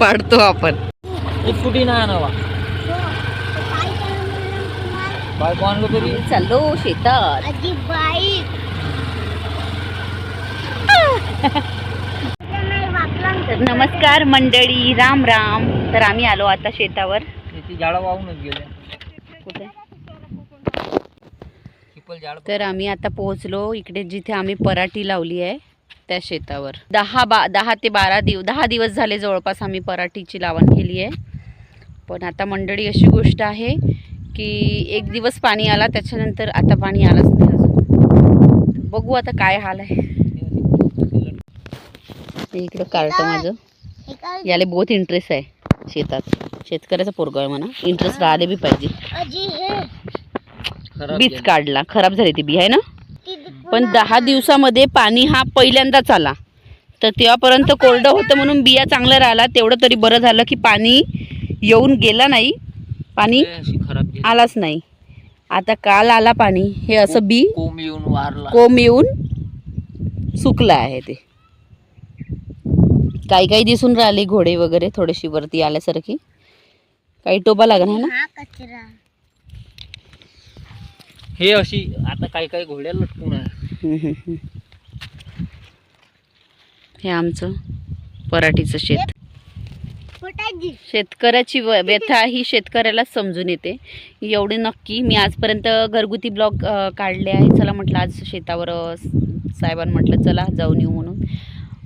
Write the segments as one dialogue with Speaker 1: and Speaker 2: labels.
Speaker 1: पाडतो आपण.
Speaker 2: स्कूटी नाही आणावा. बायको आणलो तरी?
Speaker 1: चाललो शेतात.
Speaker 3: आजी बाईक
Speaker 1: तर नमस्कार मंडळी राम राम. तर आम्ही आलो आता शेतावर.
Speaker 2: ती झाडं वाहूनच गेले
Speaker 1: कुठे?
Speaker 2: चिपल झाड
Speaker 1: तर आम्ही आता पोहोचलो इकडे जिथे आम्ही पराठी लावली आहे. त्या शेतावर. दहा बा दहा ते बारा दिव दहा दिवस झाले जवळपास आम्ही पराठीची लावण केली आहे. पण आता मंडळी अशी गोष्ट आहे की एक दिवस पाणी आला त्याच्यानंतर आता पाणी आलंच नाही अजून. बघू आता काय हाल आहे. इकडं कार्ट माझं. याला बहुत इंटरेस्ट आहे शेतात. शेतकऱ्याचा पोरगा आहे म्हणा. इंटरेस्ट राहिले बी पाहिजे.
Speaker 3: हे.
Speaker 1: बीज. काढला. खराब झाली ती बी आहे ना? पण दहा दिवसामध्ये पाणी हा पहिल्यांदाच आला. तर तेव्हापर्यंत कोरडं होतं म्हणून बिया चांगला राहिला. तेवढं तरी बरं झालं की पाणी येऊन गेला नाही. पाणी. आलाच नाही. आता काल आला पाणी. हे असं बी
Speaker 2: कोंब येऊन वारला.
Speaker 1: कोंब येऊन सुकलं आहे ते. काही काही दिसून राहिले घोडे वगैरे थोडीशी वरती आल्यासारखी. काही टोबा लागणार ना?
Speaker 3: हा कचरा.
Speaker 2: हे अशी आता काही काही घोड्या लटकून आहे.
Speaker 1: हे आमचं पराठीचं शेत. शेतकऱ्याची व्यथा ही शेतकऱ्यालाच समजून येते. एवढे नक्की मी आजपर्यंत घरगुती ब्लॉग काढले आहे. चला म्हटलं आज शेतावर साहेबांना म्हटलं चला जाऊन येऊ म्हणून.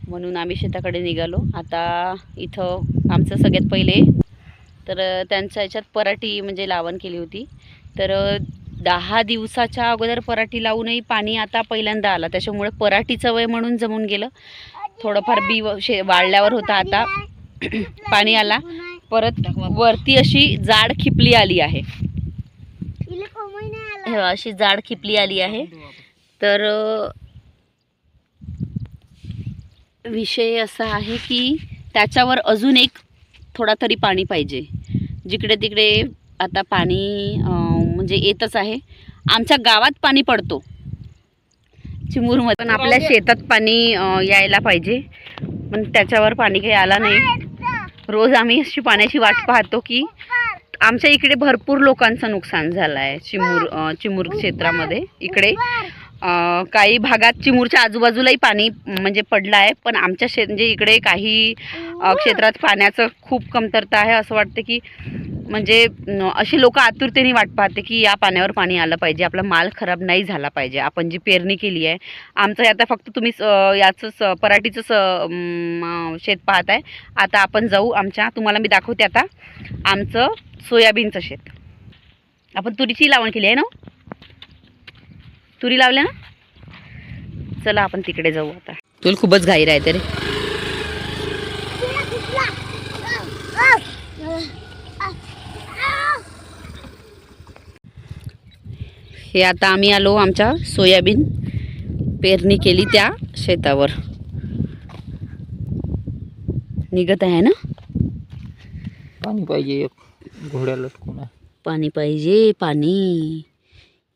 Speaker 1: म्हणून आम्ही शेताकडे निघालो. आता इथं आमचं सगळ्यात पहिले तर त्यांच्या ह्याच्यात पराठी म्हणजे लावण केली होती. तर दहा दिवसाच्या अगोदर पराठी लावूनही पाणी आता पहिल्यांदा आला. त्याच्यामुळे पराठीचं वय म्हणून जमून गेलं. थोडंफार बी व- शे वाढल्यावर होतं आता. पाणी आला. परत वरती अशी जाड खिपली आली आहे. अशी जाड खिपली आली आहे. तर विषय असा आहे की त्याच्यावर अजून एक थोडा तरी पाणी पाहिजे. जिकडे तिकडे आता पाणी म्हणजे येतच आहे. आमच्या गावात पाणी पडतो. चिमूरमध्ये पण आपल्या शेतात पाणी यायला पाहिजे. पण त्याच्यावर पाणी काही आला नाही. रोज आम्ही अशी पाण्याची वाट पाहतो की आमच्या इकडे भरपूर लोकांचं नुकसान झालं आहे चिमूर चिमूर क्षेत्रामध्ये. इकडे काही भागात चिमूरच्या आजूबाजूलाही पाणी म्हणजे पडलं आहे. पण आमच्या शेत म्हणजे इकडे काही क्षेत्रात पाण्याचं खूप कमतरता आहे. असं वाटतं की म्हणजे अशी लोक आतुरतेने वाट पाहते की या पाण्यावर पाणी आलं पाहिजे. आपला माल खराब नाही झाला पाहिजे. आपण जी पेरणी केली आहे आमचं हे आता फक्त तुम्ही स- याचं स पराठीचं स अं, शेत पाहत आहे आता आपण जाऊ आमच्या तुम्हाला मी दाखवते आता आमचं सोयाबीनचं शेत. आपण तुरीची लावण केली आहे ना तुरी लावल्या ना? चला आपण तिकडे जाऊ आता. तुला खूपच घाई राहते रे. हे आता आम्ही आलो आमच्या सोयाबीन पेरणी केली त्या शेतावर. निघत आहे ना?
Speaker 2: पाणी पाहिजे एक घोड्या लटकून आहे
Speaker 1: पाणी पाहिजे पाणी.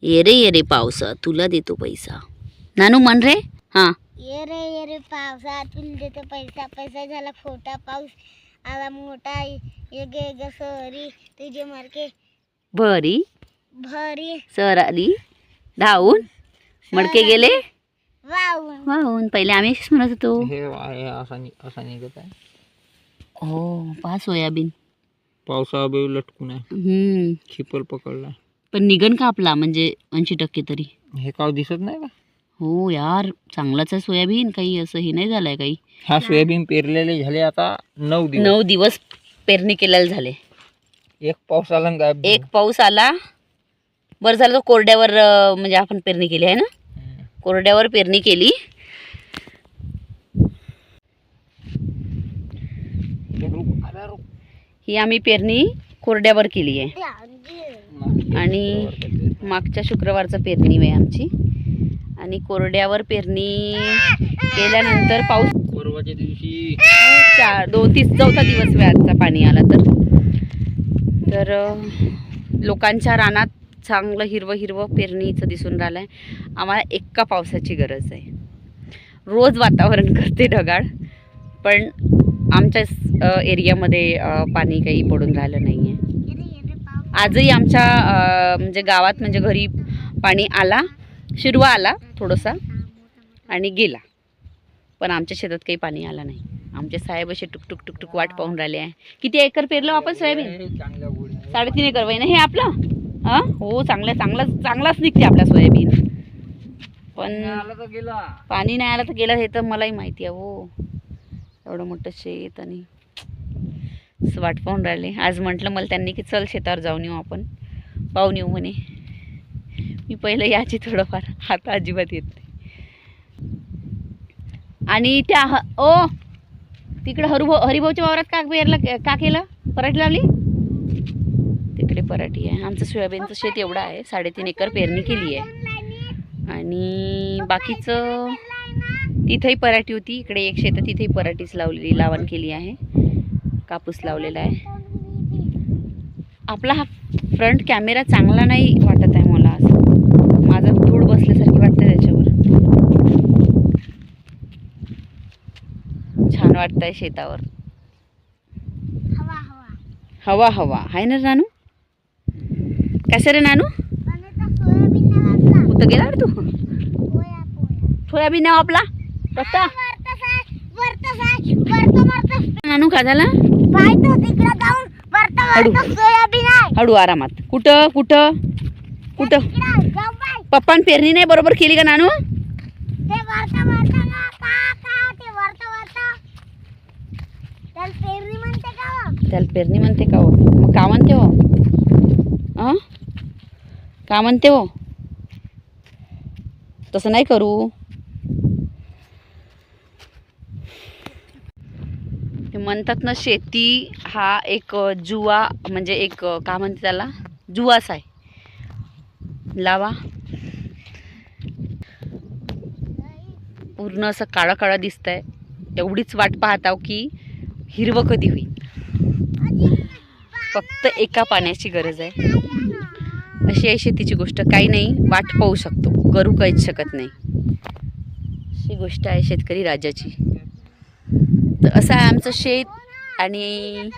Speaker 1: ये रे ये रे पावसा तुला देतो पैसा. नानू म्हण रे? हां.
Speaker 3: ये रे ये रे पावसा तुला देतो पैसा. पैसा झाला खोटा पाऊस. आला मोठा ये गे ग सरी. तुझे मार्के.
Speaker 1: भरी.
Speaker 3: भरी.
Speaker 1: सर आली. धावून. मडके गेले?
Speaker 3: वाहून.
Speaker 1: वाहून. पहिले आम्ही अशीच म्हणत होतो.
Speaker 2: हे आहे असा नि- असा निघत आहे.
Speaker 1: हो पहा सोयाबीन.
Speaker 2: पावसा बेव लटकून आहे.
Speaker 1: हम्म.
Speaker 2: चिपल पकडला
Speaker 1: पण निघन का आपला? म्हणजे ऐंशी टक्के तरी.
Speaker 2: हे काव दिसत नाही का
Speaker 1: हो यार चांगलाच आहे सोयाबीन. काही असं हे नाही झालंय काही.
Speaker 2: हा सोयाबीन पेरलेले झाले आता नऊ दिवस.
Speaker 1: नऊ दिवस पेरणी केलेले झाले.
Speaker 2: एक पाऊस आला गायब.
Speaker 1: एक पाऊस आला. बरं झालं तो कोरड्यावर अं, म्हणजे आपण पेरणी केली आहे ना?
Speaker 2: हम्म.
Speaker 1: कोरड्यावर पेरणी केली.
Speaker 2: हे.
Speaker 1: ही आम्ही पेरणी कोरड्यावर केली आहे. आणि मागच्या शुक्रवारचं पेरणी आहे आमची. आणि कोरड्यावर पेरणी केल्यानंतर पाऊस
Speaker 2: परवाच्या दिवशी
Speaker 1: चार दोन तीस चौथा दिवस व्याजचा पाणी आला तर. तर लोकांच्या रानात चांगलं हिरवं हिरवं पेरणीचं दिसून राहिलं आहे आम्हाला एका पावसाची गरज आहे. रोज वातावरण करते ढगाळ पण आमच्याच अ, एरियामध्ये पाणी काही पडून राहिलं नाही आहे आजही आमच्या म्हणजे गावात म्हणजे घरी पाणी आला शिरवा आला थोडंसा आणि गेला. पण आमच्या शेतात काही पाणी आलं नाही. आमचे साहेब असे टुक टुक टुक टुक वाट पाहून राहिले आहे. किती एकर पेरलं आपण सोयाबीन? साडेतीन एकर वय ना हे आपलं? हां हो चांगलं चांगलं चांगलाच निघते आपला सोयाबीन. पण
Speaker 2: आला तर गेला.
Speaker 1: पाणी नाही आलं तर गेलं हे तर मलाही माहिती आहे हो. एवढं मोठं शेत आणि वाट पाहून राहिले. आज म्हटलं मला त्यांनी की चल शेतावर जाऊन येऊ आपण. पाहून येऊ म्हणे. मी पहिलं याची थोडंफार. आता अजिबात येत नाही. आणि त्या ह ओ तिकडे हरुभाऊ हरिभाऊच्या वावरात का पेरलं का केलं पराठी लावली? तिकडे पराठी आहे. आमचं सोयाबीनचं शेत एवढं आहे. साडेतीन एकर पेरणी केली आहे. आणि बाकीचं तिथंही पराठी होती. इकडे एक शेतात तिथेही पराठीच लावलेली लावण केली आहे. कापूस लावलेला आहे. आपला हा फ्रंट कॅमेरा चांगला नाही वाटत आहे मला असं. माझं धूळ बसल्यासारखी वाटते त्याच्यावर. छान वाटतंय शेतावर.
Speaker 3: हवा हवा.
Speaker 1: हवा हवा आहे ना नानू? कसं रे नानू? कुठं गेला रे तू? सोयाबीन नाव आपला? कसा नानू का झाला?
Speaker 3: पाय तो तिकडं जाऊन. वरतं
Speaker 1: हळू.
Speaker 3: वरतं सोयाबीन आहे.
Speaker 1: हळू आरामात. कुठं कुठं? कुठं? पप्पान पेरणी नाही बरोबर केली का नानू?
Speaker 3: ते वरतं वरतं ना का का ते वरतं वरतं त्याला पेरणी म्हणते का हो?
Speaker 1: त्याला पेरणी म्हणते का हो? मग का म्हणते हो? अं? का म्हणते हो? तसं नाही करू ते म्हणतात ना शेती हा एक जुवा म्हणजे एक का म्हणते त्याला? जुवास आहे. लावा. पूर्ण असं काळं काळं दिसतंय. एवढीच वाट पाहताव की हिरवं कधी होईल. फक्त एका पाण्याची गरज आहे. अशी आहे शेतीची गोष्ट. काही नाही वाट पाहू शकतो. करू काहीच शकत नाही. अशी गोष्ट आहे शेतकरी राजाची. तर असं आहे आमचं शेत आणि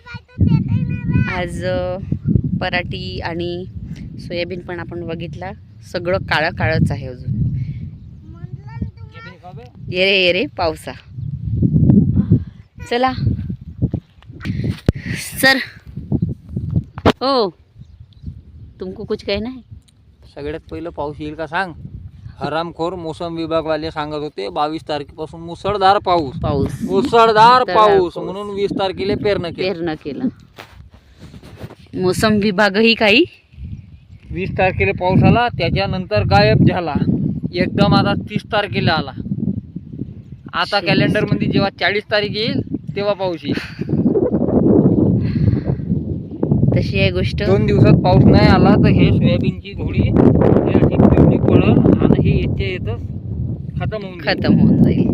Speaker 1: आज पराठी आणि सोयाबीन पण आपण बघितला. सगळं काळं काळंच आहे अजून. ये रे ये रे पावसा. चला. सर. हो. तुमको कुछ कहना है
Speaker 2: सगळ्यात पहिलं पाऊस येईल का सांग? हरामखोर मोसम विभागवाले सांगत होते बावीस तारखेपासून मुसळधार पाऊस.
Speaker 1: पाऊस.
Speaker 2: मुसळधार पाऊस. म्हणून वीस तारखेला पेरणं केलं.
Speaker 1: पेरणं केलं. मोसम विभागही काही?
Speaker 2: वीस तारखेला पाऊस आला त्याच्यानंतर गायब झाला. एकदम आता तीस तारखेला आला. आता. कॅलेंडरमध्ये जेव्हा चाळीस तारीख येईल तेव्हा पाऊस येईल.
Speaker 1: तशी आहे गोष्ट.
Speaker 2: दोन दिवसात पाऊस नाही आला तर हे सोयाबीनची धुळी हे पडल आणि हे येते येतच खतम होऊन जाईल.
Speaker 1: खतम होऊन जाईल.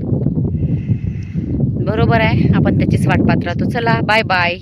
Speaker 1: बरोबर आहे. आपण त्याचीच वाट पाहत राहतो. चला बाय बाय.